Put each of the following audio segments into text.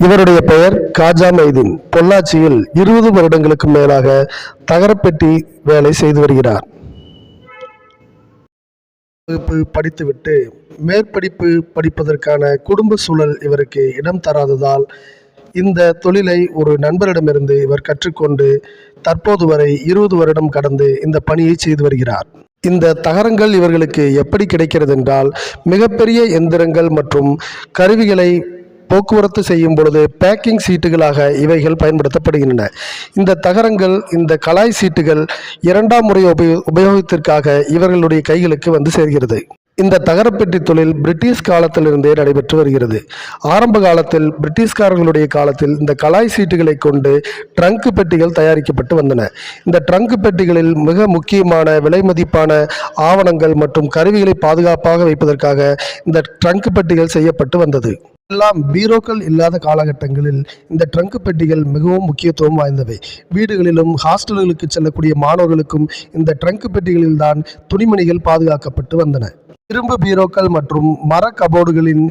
இவருடைய பெயர் காஜா மைதீன் பொள்ளாச்சியில் இருபது வருடங்களுக்கு மேலாக தகரப்பெட்டி வேலை செய்து வருகிறார். வகுப்பு படித்துவிட்டு மேற்படிப்பு படிப்பதற்கான குடும்ப சூழல் இவருக்கு இடம் தராததால் இந்த தொழிலை ஒரு நண்பரிடமிருந்து இவர் கற்றுக்கொண்டு தற்போது வரை இருபது வருடம் கடந்து இந்த பணியை செய்து வருகிறார். இந்த தகரங்கள் இவர்களுக்கு எப்படி கிடைக்கிறது என்றால் மிகப்பெரிய எந்திரங்கள் மற்றும் கருவிகளை போக்குவரத்து செய்யும் பொழுது பேக்கிங் சீட்டுகளாக இவைகள் பயன்படுத்தப்படுகின்றன. இந்த தகரங்கள் இந்த கலாய் சீட்டுகள் இரண்டாம் முறை உபயோ உபயோகத்திற்காக இவர்களுடைய கைகளுக்கு வந்து சேர்கிறது. இந்த தகரப்பெட்டி தொழில் பிரிட்டிஷ் காலத்திலிருந்தே நடைபெற்று வருகிறது. ஆரம்ப காலத்தில் பிரிட்டிஷ்காரர்களுடைய காலத்தில் இந்த கலாய் சீட்டுகளை கொண்டு ட்ரங்க் பெட்டிகள் தயாரிக்கப்பட்டு வந்தன. இந்த ட்ரங்க் பெட்டிகளில் மிக முக்கியமான விலை மதிப்பான ஆவணங்கள் மற்றும் கருவிகளை பாதுகாப்பாக வைப்பதற்காக இந்த ட்ரங்க் பெட்டிகள் செய்யப்பட்டு வந்தது. எல்லாம் பீரோக்கள் இல்லாத காலகட்டங்களில் இந்த ட்ரங்க் பெட்டிகள் மிகவும் முக்கியத்துவம் வாய்ந்தவை. வீடுகளிலும் ஹாஸ்டல்களுக்கு செல்லக்கூடிய மாணவர்களுக்கும் இந்த ட்ரங்க் பெட்டிகளில்தான் துணிமணிகள் பாதுகாக்கப்பட்டு வந்தன. இரும்பு பீரோக்கள் மற்றும் மர கபோர்டுகளின்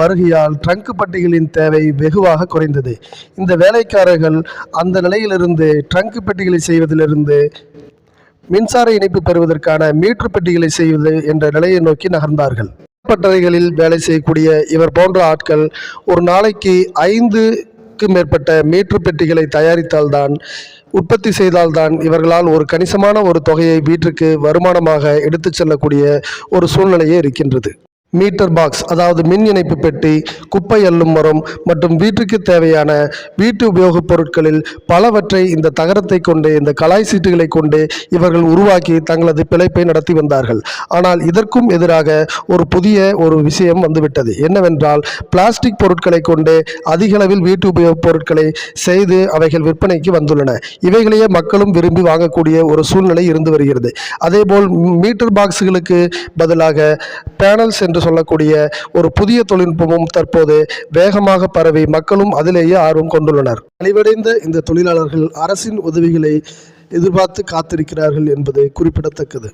வருகையால் ட்ரங்க் பெட்டிகளின் தேவை வெகுவாக குறைந்தது. இந்த வேலைக்காரர்கள் அந்த நிலையிலிருந்து ட்ரங்க் பெட்டிகளை செய்வதிலிருந்து மின்சார இணைப்பு பெறுவதற்கான மீட்டர் பெட்டிகளை செய்வது என்ற நிலையை நோக்கி நகர்ந்தார்கள். பட்டறைகளில் வேலை செய்யக்கூடிய இவர் போன்ற ஆட்கள் ஒரு நாளைக்கு ஐந்துக்கு மேற்பட்ட மீட்டர் பெட்டிகளை தயாரித்தால்தான் உற்பத்தி செய்தால்தான் இவர்களால் ஒரு கணிசமான ஒரு தொகையை வீட்டிற்கு வருமானமாக எடுத்துச் செல்லக்கூடிய ஒரு சூழ்நிலையே இருக்கின்றது. மீட்டர் பாக்ஸ் அதாவது மின் இணைப்பு பெட்டி குப்பை அள்ளும் மரம் மற்றும் வீட்டுக்கு தேவையான வீட்டு உபயோகப் பொருட்களில் பலவற்றை இந்த தகரத்தை கொண்டு இந்த கலாய் சீட்டுகளை கொண்டு இவர்கள் உருவாக்கி தங்களது பிழைப்பை நடத்தி வந்தார்கள். ஆனால் இதற்கும் எதிராக ஒரு புதிய ஒரு விஷயம் வந்துவிட்டது. என்னவென்றால் பிளாஸ்டிக் பொருட்களை கொண்டு அதிக அளவில் வீட்டு உபயோகப் பொருட்களை செய்து அவைகள் விற்பனைக்கு வந்துள்ளன. இவைகளையே மக்களும் விரும்பி வாங்கக்கூடிய ஒரு சூழ்நிலை இருந்து வருகிறது. அதேபோல் மீட்டர் பாக்ஸுகளுக்கு பதிலாக பேனல்ஸ் என்று சொல்லக்கூடிய ஒரு புதிய தொழில்நுட்பமும் தற்போது வேகமாக பரவி மக்களும் அதிலேயே ஆர்வம் கொண்டுள்ளனர். அழிவடைந்த இந்த தொழிலாளர்கள் அரசின் உதவிகளை எதிர்பார்த்து காத்திருக்கிறார்கள் என்பது குறிப்பிடத்தக்கது.